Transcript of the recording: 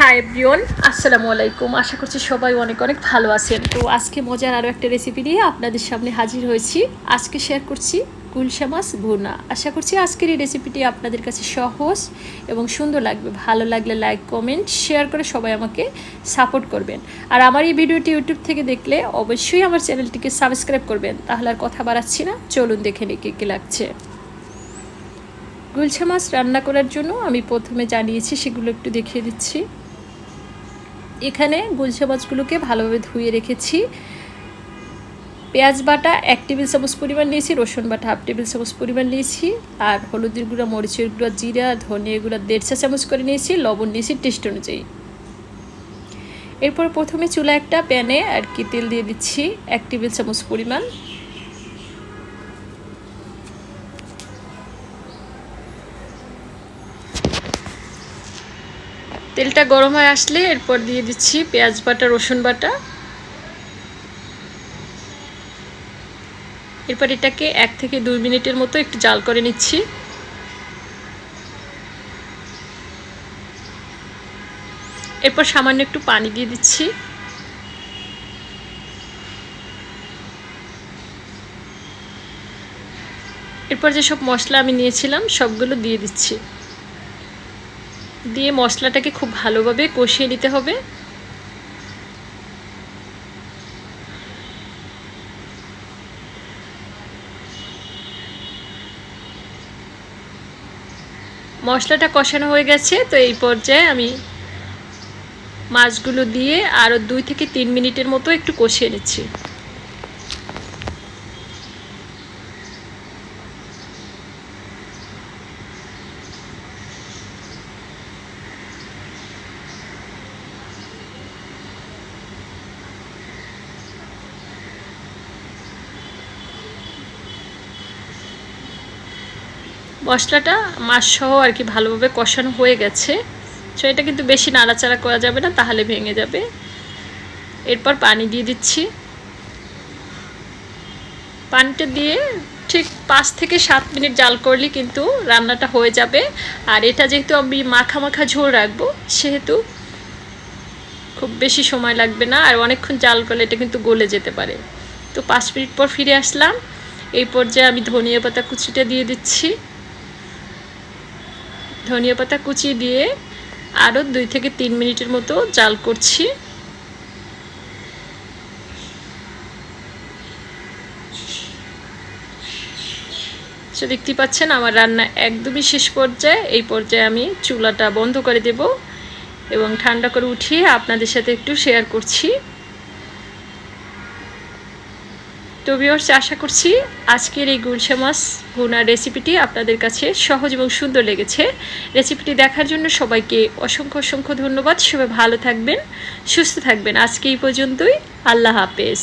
High everyone আসসালামু আলাইকুম আশা করছি সবাই অনেক অনেক ভালো আছেন। তো আজকে মজার আরও একটা রেসিপি নিয়ে আপনাদের সামনে হাজির হয়েছি। আজকে শেয়ার করছি গুলশা মাছ ভুনা। আশা করছি আজকের এই রেসিপিটি আপনাদের কাছে সহজ এবং সুন্দর লাগবে। ভালো লাগলে লাইক কমেন্ট শেয়ার করে সবাই আমাকে সাপোর্ট করবেন। আর আমার এই ভিডিওটি ইউটিউব থেকে দেখলে অবশ্যই আমার চ্যানেলটিকে সাবস্ক্রাইব করবেন। তাহলে আর কথা বাড়াচ্ছি না। চলুন দেখে নিই কী কী লাগছে। গুলশা মাছ রান্না করার জন্য আমি প্রথমে জানিয়েছি, সেগুলো একটু দেখিয়ে দিচ্ছি। এখানে গুলশা মাছগুলোকে ভালোভাবে ধুয়ে রেখেছি। পেঁয়াজ বাটা এক টেবিল চামচ পরিমাণ নিয়েছি, রসুন বাটা হাফ টেবিল চামচ পরিমাণ নিয়েছি, আর হলুদের গুঁড়া, মরিচের গুঁড়া, জিরা, ধনিয়া গুঁড়া দেড় চা চামচ করে নিয়েছি, লবণ নিয়েছি টেস্ট অনুযায়ী। এরপর প্রথমে চুলা একটা প্যানে আর কি তেল দিয়ে দিচ্ছি, এক টেবিল চামচ পরিমাণ। তেলটা গরম হয়ে আসলে এরপর দিয়ে দিচ্ছি পেঁয়াজ বাটা, রসুন বাটা। এরপর এটাকে এক থেকে দুই মিনিটের মতো একটু জাল করে নিচ্ছি। এরপর সামান্য একটু পানি দিয়ে দিচ্ছি। এরপর যেসব মশলা আমি নিয়েছিলাম সবগুলো দিয়ে দিচ্ছি। দিয়ে মশলাটাকে খুব ভালোভাবে কষিয়ে নিতে হবে। মশলাটা কষানো হয়ে গেছে, তো এই পর্যায়ে আমি মাছগুলো দিয়ে আরও দুই থেকে তিন মিনিটের মতো একটু কষিয়ে নিচ্ছি। মশলাটা মাছসহ আর কি ভালোভাবে কষানো হয়ে গেছে। সো এটা কিন্তু বেশি নাড়াচাড়া করা যাবে না, তাহলে ভেঙে যাবে। এরপর পানি দিয়ে দিচ্ছি। পানিটা দিয়ে ঠিক পাঁচ থেকে সাত মিনিট জাল করলে কিন্তু রান্নাটা হয়ে যাবে। আর এটা যেহেতু আমি মাখা মাখা ঝোল রাখব, সেহেতু খুব বেশি সময় লাগবে না। আর অনেকক্ষণ জাল করলে এটা কিন্তু গলে যেতে পারে। তো পাঁচ মিনিট পর ফিরে আসলাম। এই পর্যায়ে আমি ধনিয়া পাতা কুচিটা দিয়ে দিচ্ছি। ধনিয়া পাতা কুচি দিয়ে আরও দুই থেকে তিন মিনিটের মতো জাল করছি। সে দেখতে পাচ্ছেন আমার রান্না একদমই শেষ পর্যায়ে। এই পর্যায়ে আমি চুলাটা বন্ধ করে দেব এবং ঠান্ডা করে উঠিয়ে আপনাদের সাথে একটু শেয়ার করছি। তো ভিওর্স আশা করছি আজকের এই গুলশা মাছ ভুনার রেসিপিটি আপনাদের কাছে সহজ এবং সুন্দর লেগেছে। রেসিপিটি দেখার জন্য সবাইকে অসংখ্য অসংখ্য ধন্যবাদ। সবাই ভালো থাকবেন, সুস্থ থাকবেন। আজকে এই পর্যন্তই। আল্লাহ হাফেজ।